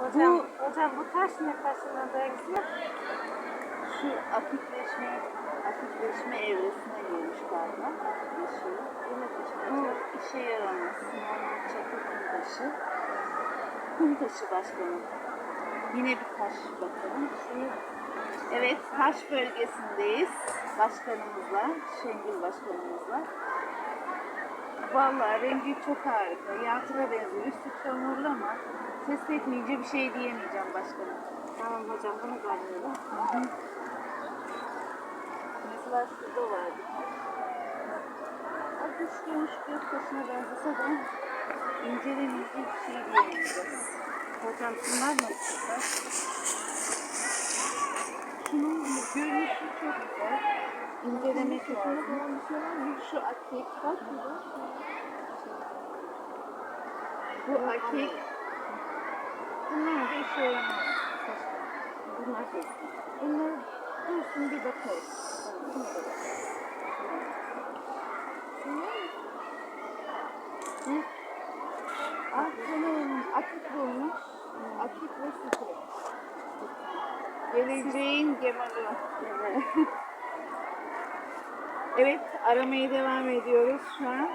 Hocam, Bu- hocam bu taş ne taşına benziyor? Şu aktifleşme, aktifleşme evresine girmiş galiba. Aktifleşiyor. Bu işe yaramaz. Normal çakıl kum taşı. Kum taşı başkanım. Yine bir taş bakalım. Evet, taş bölgesindeyiz. Başkanımızla, Şengül başkanımızla. Vallahi rengi çok harika. Yatıra benziyor. Üstü çamurlu ses etmeyince bir şey diyemeyeceğim başkanım. Tamam hocam bunu alıyorum. Mesela şurada vardı. Az üçgenmiş göktaşına benzese de incelemeyince bir şey diyemeyeceğiz. Hocam şunlar mı çıkar? Şunun görünüşü çok güzel. İncelemek lazım. Şu akik bak burada. Bu akik bunlar da işe yaramaz. Bunlar kesin. Bunlar dursun bir. Hı? Ah canım, akik bulmuş. Akik ve sütü. Geleceğin gemalı. Evet. evet, aramaya devam ediyoruz şu an.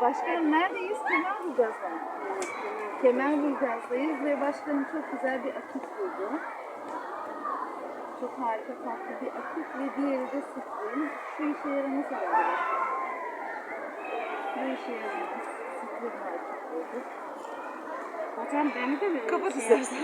Başkanım neredeyiz? Kemerburgaz'da. Kemerburgaz'dayız ve başkanım çok güzel bir akik buldu. Çok harika tatlı bir akik ve diğeri de sütlü. Şu işe yaramaz herhalde. Bu işe yaramaz. Sütlü bir akik buldu. Hocam beni de mi? Kapat şey istersen.